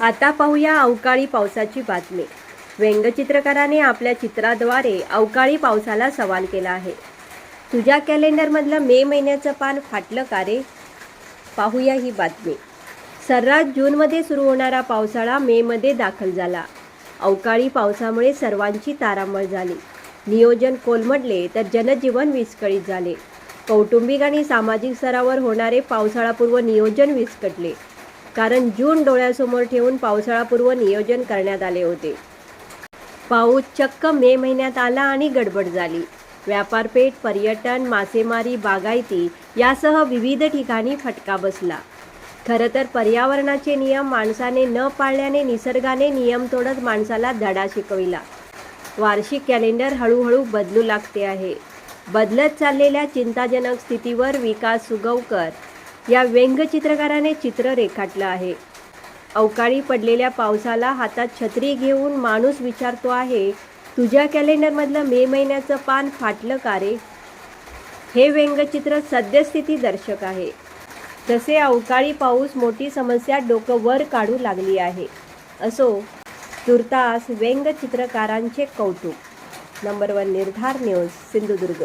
आता पाहूया अवकाळी पावसाची बातमी. व्यंगचित्रकाराने आपल्या चित्राद्वारे अवकाळी पावसाला सवाल केला आहे. तुझ्या कॅलेंडरमधलं मे महिन्याचं पान फाटलं का रे? पाहूया ही बातमी. सर्रास जूनमध्ये सुरू होणारा पावसाळा मेमध्ये दाखल झाला. अवकाळी पावसामुळे सर्वांची तारांबळ झाली. नियोजन कोलमडले तर जनजीवन विस्कळीत झाले. कौटुंबिक आणि सामाजिक स्तरावर होणारे पावसाळापूर्व नियोजन विस्कटले. कारण जून डोळ्यासमोर ठेवून पावसाळापूर्व नियोजन करण्यात आले होते. पाऊस चक्क मे महिन्यात आला आणि गडबड झाली. व्यापारपेठ पर्यटन मासेमारी बागायती यासह विविध ठिकाणी फटका बसला. खरं तर पर्यावरणाचे नियम माणसाने न पाळल्याने निसर्गाने नियम तोडत माणसाला धडा शिकविला. वार्षिक कॅलेंडर हळूहळू बदलू लागते आहे. बदलत चाललेल्या चिंताजनक स्थितीवर विकास सुगवकर या व्यंगचित्रकाराने चित्र रेखाटलं आहे. अवकाळी पडलेल्या पावसाला हातात छत्री घेऊन माणूस विचारतो आहे तुझ्या कॅलेंडरमधलं मे महिन्याचं पान फाटलं का रे? हे व्यंगचित्र सद्यस्थिती दर्शक आहे. तसे अवकाळी पाऊस मोठी समस्या डोकं वर काढू लागली आहे असो तुर्तास व्यंगचित्रकारांचे कौतुक. Number one Nirdhar news Sindhudurg.